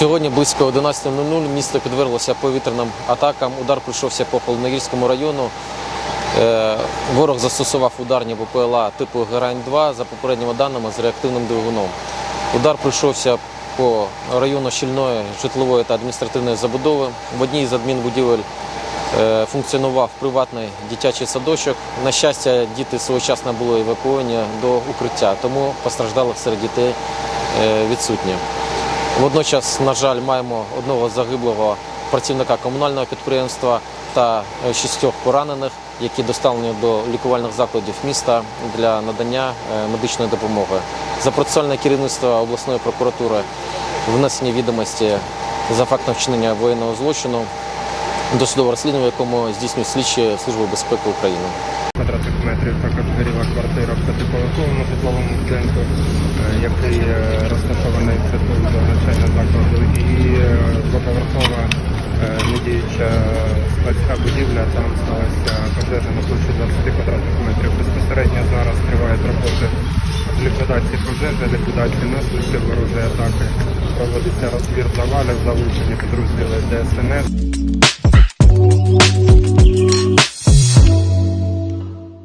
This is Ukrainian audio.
Сьогодні близько 11.00 місто підверглося повітряним атакам. Удар прийшовся по Холодногірському району. Е, Ворог застосував ударні БПЛА типу Герань-2 за попередніми даними з реактивним двигуном. Удар прийшовся по району щільної житлової та адміністративної забудови. В одній з адмінбудівель е, функціонував приватний дитячий садочок. На щастя, діти своєчасно були евакуовані до укриття, тому постраждалих серед дітей е, відсутні. Водночас, на жаль, маємо одного загиблого працівника комунального підприємства та е, шістьох поранених, які доставлені до лікувальних закладів міста для надання е, медичної допомоги. За процесуальне керівництво обласної прокуратури внесені відомості за фактом вчинення воєнного злочину досудове розслідування, в якому здійснюють слідчі Служби безпеки України. квадратних метрів також горіла квартира в п'ятиповерховому житловому е, який е, розташований притул до навчального закладу, і е, двоповерхова е, недіюча складська будівля. Там сталася пожежа на площі 20 квадратних метрів. Безпосередньо зараз тривають роботи ліквідації пожежі, ліквідації наслідків ворожої атаки. Проводиться розбір завалів, залучені підрозділи ДСНС.